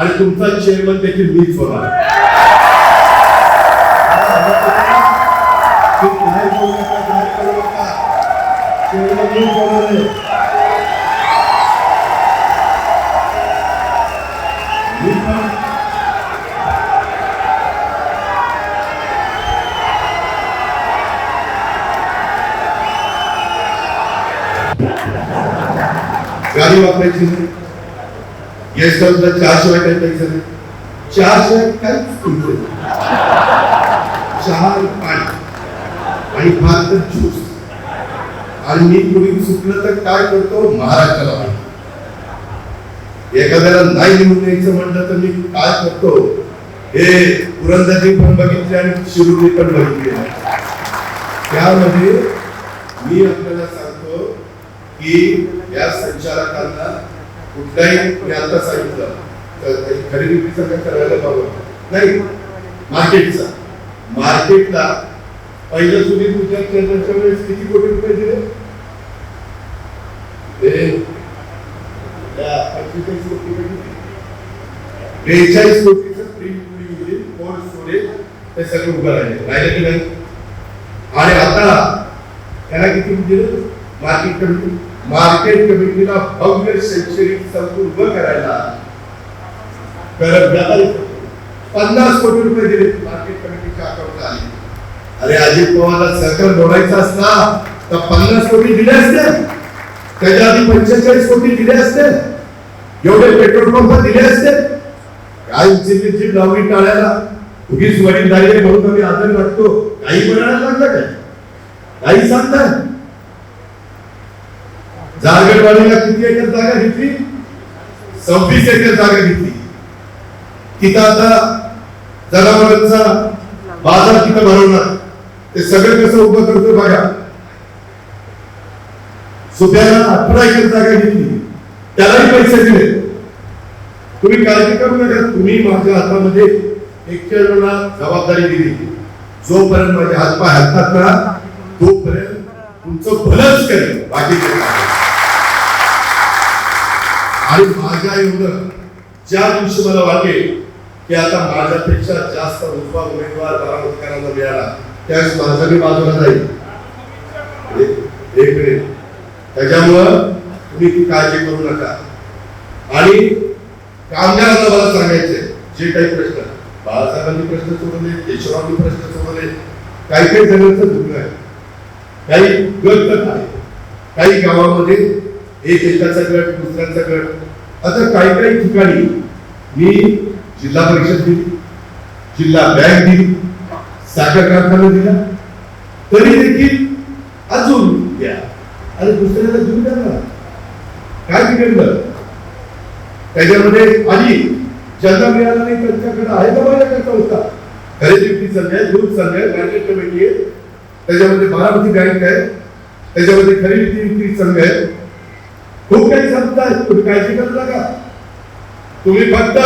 आणि तुमचा चेअरमन देखील मीच होणार ते मीच गाडी वापरायची गेस्ट हाऊसला चहा काही पैसे नाही चहा काहीच पैसे नाही. चहा पाणी आणि फार तर ज्यूस आणि मी कुणी चुकलं तर काय करतो महाराष्ट्राला माहिती. एखाद्याला नाही लिहून यायचं म्हटलं तर मी काय करतो हे पुरंदरची पण बघितले आणि शिरुली पण बघितली त्यामध्ये मी आपल्याला सांगतो की या संचालकांना कुठलाही मी आता सांगितलं. काही खरेदी विक्रीचा काय करायला बाबा नाही मार्केटचा. मार्केटला पहिलं सुनील गुजरात केंद्राच्या वेळेस किती कोटी रुपये दिले? बेचाळीस कोटीचं प्रिंट युनिट कोल्ड स्टोरेज ते सगळं उभं राहिले. राहिलं की नाही? आणि आता त्याला किती दिलं? मार्केट कमिटी मार्केट कमिटीला भव्य शैक्षणिक संकुल उभं करायला करत व्यापारी पन्नास कोटी रुपये दिले मार्केट कमिटीच्या अकाउंटला आले. अरे अजित पवारला सरकार बोलायचं असता तर पन्नास कोटी दिले असते. त्याच्या आधी पंचेचाळीस कोटी दिले असते. एवढे पेट्रोल पंप दिले असते. काय उचलली लावली टाळ्याला उगीच वडील झाले म्हणून आम्ही आदर वाटतो काही म्हणायला लागलं काय काही सांगताय? जारगडवाडीला किती एकर जागा घेतली? सव्वीस एकर जागा घेतली. तिथं आता जनावरांचा बाजार तिथं भरवणार. ते सगळं कसं उभं करतो बघा. सुप्याला अठरा एकर जागा घेतली. त्यालाही पैसे दिले. तुम्ही काळजी करू नका. तुम्ही माझ्या हातामध्ये एकट्याला जबाबदारी दिली. जोपर्यंत माझे हातपाय हातात ना तोपर्यंत तुमचं भलंच करेल बाकी आणि माझ्या एवढं ज्या दिवशी मला वाटेल की आता माझ्यापेक्षा जास्त उजवा उमेदवार बारामतीकरांना मिळाला त्यावेळेस माझा मी बाजूला जाईल. एक मिनिट. त्याच्यामुळं तुम्ही ती काळजी करू नका. आणि कामगारांना मला सांगायचंय जे काही प्रश्न बाळासाहेबांनी प्रश्न सोडवले केशवरावांनी प्रश्न सोडवले काही काही जणांचं दुःख आहे. काही गट आहे काही गावामध्ये एक एकाचा गट दुसऱ्याचा गट आता काही काही ठिकाणी मी जिल्हा परिषद दिली जिल्हा बँक दिली साखर कारखाना दिला. तरी देखील अजून द्या. आणि दुसऱ्याला देऊन द्या काय बिघडलं त्याच्यामध्ये आधी ज्यांना मिळाला नाही त्यांच्याकडे आहे का माझ्याकडे होता? खरेदी विक्री संघ दूध संघ आहे मार्केट कमिटी आहे त्याच्यामध्ये बारामती बँक आहे. त्याच्यामध्ये खरेदी विक्री संघ आहे खूप काही सांगताय तुम्ही काळजी करू नका तुम्ही फक्त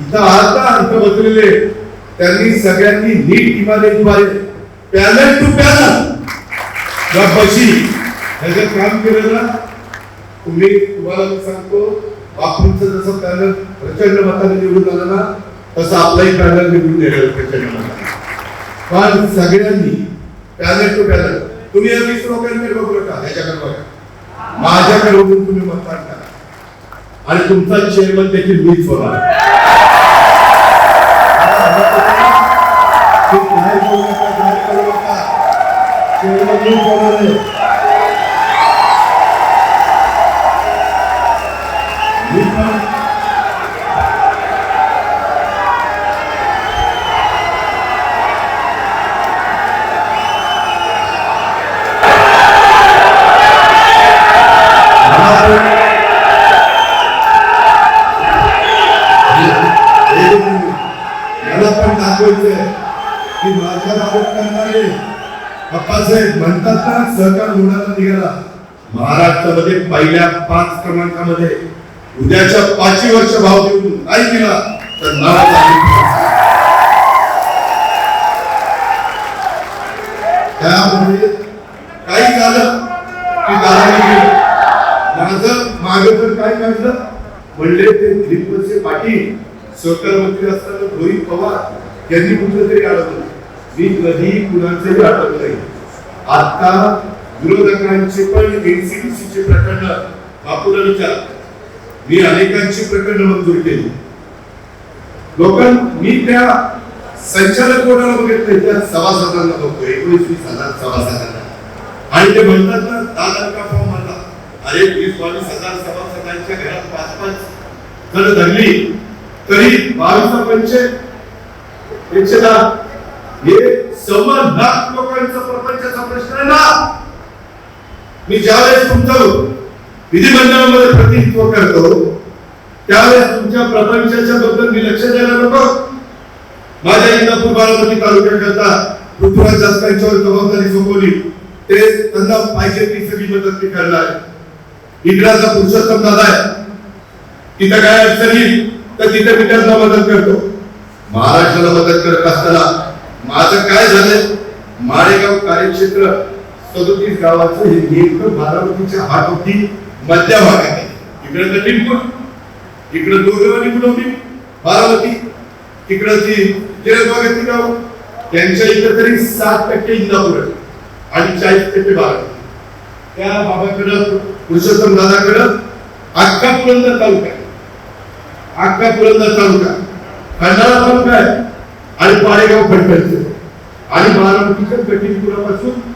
इथं आहात ना इथं बसलेले त्यांनी सगळ्यांनी नीट इमारतीद्वारे पॅनल टू पॅनल या बशी ह्याचं काम केलं ना, तुम्ही, तुम्हाला मी सांगतो, बापूंचं जसं पॅनल प्रचंड मताने निवडून आलं ना, तसं आपलाही पॅनल निवडून दिलेलं प्रचंड मताने. पण सगळ्यांनी पॅनल टू पॅनल तुम्ही या वीस लोकांकडे बघू नका, ह्याच्याकडे बघा. माझ्याकडे बघून तुम्ही मतदान करा. आणि तुमचा चेअरमन देखील मीच होणार चेअरमन मीच होणार आहे. मला पण दाखवायचंय. की माझ्या बाबत करणारे अप्पासाहेब म्हणतात ना सहकार धोरणाला निघाला. महाराष्ट्रामध्ये पहिल्या पाच क्रमांकामध्ये उद्याच्या पाचवी वर्ष भाव देऊन नाही दिला तर नावाचा त्यामध्ये काही झालं की दाराने माझं माग तर काय काढलं म्हणले ते दिलीपचे पाटील सहकार मंत्री असताना रोहित पवार यांनी कुठलं तरी अडवलं मी कधीही कुणाचंही अडवलं नाही. आता विरोधकांचे पण एनसीडीसीचे प्रकरण बापूला विचार. मी अनेकांची प्रकरण मंजूर केली. लोकांना मी त्या संचालक बोर्डाला बघितलं त्या सभासदांना बघतो एकोणीस वीस हजार सभासदांना. आणि ते म्हणतात ना दादा का फॉर्म आला अरे वीस बावीस हजार सभासदांच्या घरात पाच पाच जण धरली. तरी बावीस पंचे म्हणजे एकशे दहा हे सव्वा लाख लोकांचा प्रपंचाचा प्रश्न आहे ना. मी ज्यावेळेस तुमचं विधिमंडळामध्ये प्रतिनिधित्व करतो त्यावेळेस तुमच्या प्रपंचाच्या बद्दल मी लक्ष द्यायला नको. माझ्या इंदापूर बारामती तालुक्याकरता पृथ्वीराज जास्तकांच्यावर जबाबदारी सोपवली. ते त्यांना पाहिजे ती सगळी मदत मी करणार. इकडाचा पुरुषोत्तम दादा आहे. तिथं काय अडचण येईल तर तिथे मी त्यांना मदत करतो. महाराष्ट्राला मदत करत असताना माझं काय झालंय? माळेगाव कार्यक्षेत्र सदोतीस गावाचं हे नेमकं बारामतीच्या हातोटी मधल्या भागात आहे. इकडे इकडं इकडे दोरगाव होती बारामती तिकडं ती भागातली गाव. त्यांच्या इकडे तरी सात टक्के इंदापूर आणि चाळीस टक्के बारामती. त्या बाबाकडं पुरुषोत्तम दादाकडं अख्खा पुरंदर तालुका आहे. अख्खा पुरंदर तालुका. खंडाळा तालुका आहे. आणि पाडेगाव खडकलचे आणि बारामतीच्या कठीणपुरापासून